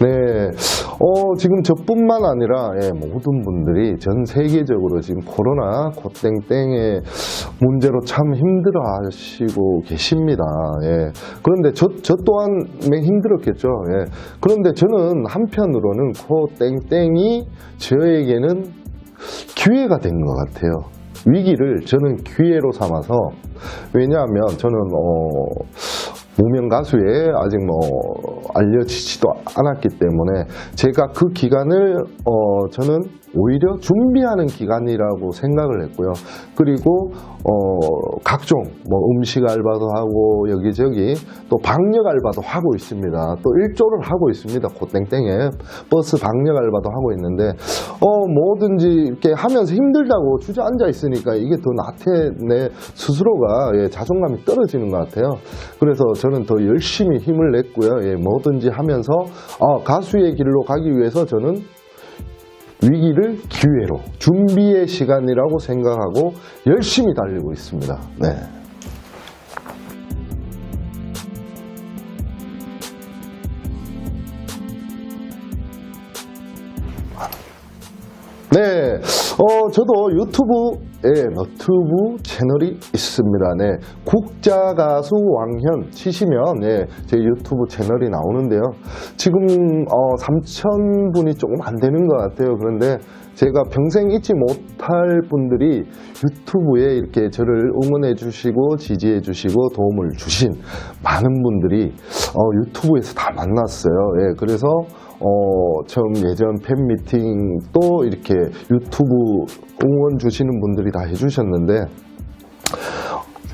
네, 어, 지금 저뿐만 아니라 예, 모든 분들이 전 세계적으로 지금 코로나 코땡땡의 문제로 참 힘들어 하시고 계십니다. 예. 그런데 저, 저 또한 매 힘들었겠죠. 예. 그런데 저는 한편으로는 코땡땡이 저에게는 기회가 된 것 같아요. 위기를 저는 기회로 삼아서 왜냐하면 저는 어, 무명 가수에 아직 뭐 알려지지도 않았기 때문에 제가 그 기간을 어 저는 오히려 준비하는 기간이라고 생각을 했고요. 그리고 어 각종 뭐 음식 알바도 하고 여기저기 또 방역 알바도 하고 있습니다. 또 일조를 하고 있습니다. 고땡땡에 버스 방역 알바도 하고 있는데 어 뭐든지 이렇게 하면서 힘들다고 주저앉아 있으니까 이게 더 나태 내 스스로가 예, 자존감이 떨어지는 것 같아요. 그래서 저는 더 열심히 힘을 냈고요. 예, 뭐든지 하면서 아, 가수의 길로 가기 위해서 저는 위기를 기회로 준비의 시간이라고 생각하고 열심히 달리고 있습니다. 네. 네, 어, 저도 유튜브 에 너튜브 채널이 있습니다. 네, 국자 가수 왕현 치시면 예, 제 유튜브 채널이 나오는데요. 지금 어, 3천 분이 조금 안 되는 것 같아요. 그런데 제가 평생 잊지 못할 분들이 유튜브에 이렇게 저를 응원해 주시고 지지해 주시고 도움을 주신 많은 분들이 어, 유튜브에서 다 만났어요. 예, 그래서 어, 처음 예전 팬미팅 또 이렇게 유튜브 응원 주시는 분들이 다 해주셨는데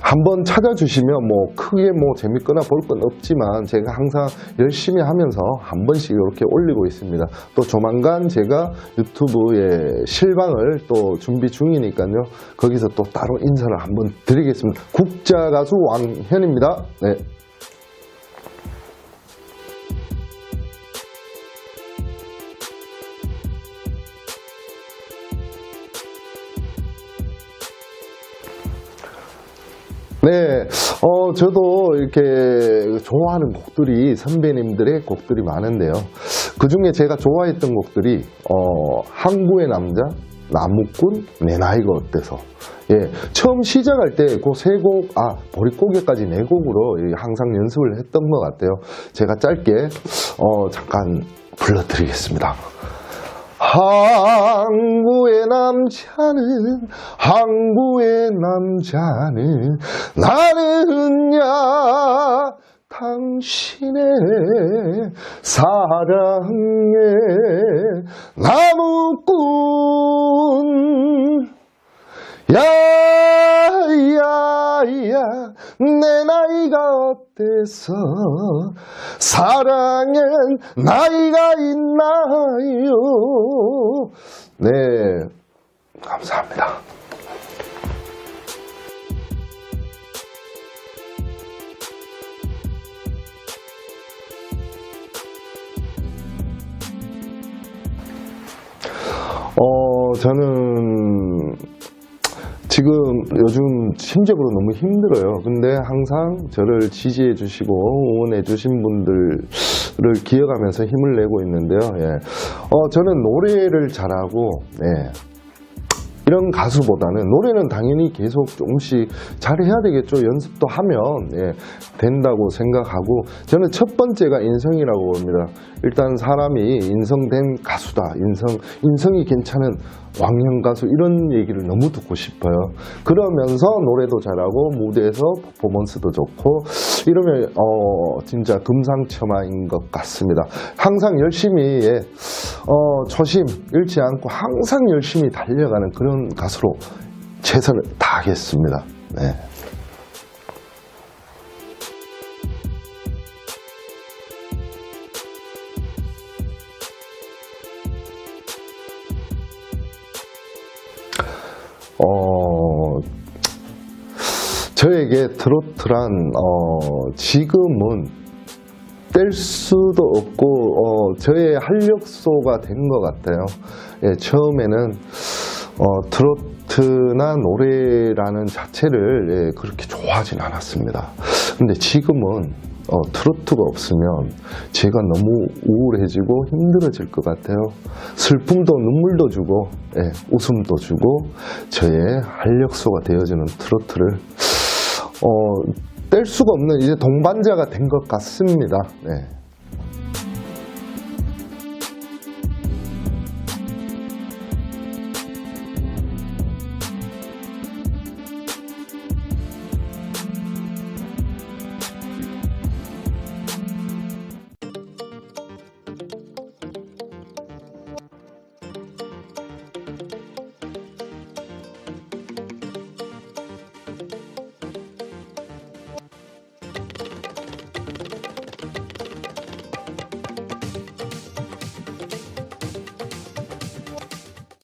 한번 찾아주시면 뭐 크게 뭐 재밌거나 볼 건 없지만 제가 항상 열심히 하면서 한 번씩 이렇게 올리고 있습니다. 또 조만간 제가 유튜브에 실방을 또 준비 중이니까요. 거기서 또 따로 인사를 한번 드리겠습니다. 국자 가수 왕현입니다. 네. 네, 어, 저도 이렇게 좋아하는 곡들이 선배님들의 곡들이 많은데요. 그 중에 제가 좋아했던 곡들이, 어, 항구의 남자, 나무꾼, 내 나이가 어때서. 예, 처음 시작할 때 그 세 곡, 아, 보릿고개까지 네 곡으로 예, 항상 연습을 했던 것 같아요. 제가 짧게, 어, 잠깐 불러드리겠습니다. 항구의 남자는 항구의 남자는 나는야 당신의 사랑에 나무꾼. 야야야 내 나이가 어때서? 사랑엔 나이가 있나요? 네 감사합니다. 어 저는 지금 요즘 심적으로 너무 힘들어요. 근데 항상 저를 지지해 주시고 응원해 주신 분들을 기억하면서 힘을 내고 있는데요. 예. 어, 저는 노래를 잘하고, 네. 이런 가수보다는 노래는 당연히 계속 조금씩 잘해야 되겠죠. 연습도 하면 예, 된다고 생각하고 저는 첫 번째가 인성이라고 봅니다. 일단 사람이 인성된 가수다. 인성 인성이 괜찮은 왕형 가수 이런 얘기를 너무 듣고 싶어요. 그러면서 노래도 잘하고 무대에서 퍼포먼스도 좋고 이러면 어 진짜 금상첨화인 것 같습니다. 항상 열심히 예, 어, 초심 잃지 않고 항상 열심히 달려가는 그런 가수로 최선을 다하겠습니다. 네. 저에게 트로트란 어, 지금은 뗄 수도 없고 어, 저의 활력소가 된 것 같아요. 예, 처음에는 어, 트로트나 노래라는 자체를 예, 그렇게 좋아하진 않았습니다. 근데 지금은 어, 트로트가 없으면 제가 너무 우울해지고 힘들어질 것 같아요. 슬픔도 눈물도 주고 예, 웃음도 주고 저의 활력소가 되어주는 트로트를 어, 뗄 수가 없는 이제 동반자가 된 것 같습니다. 네.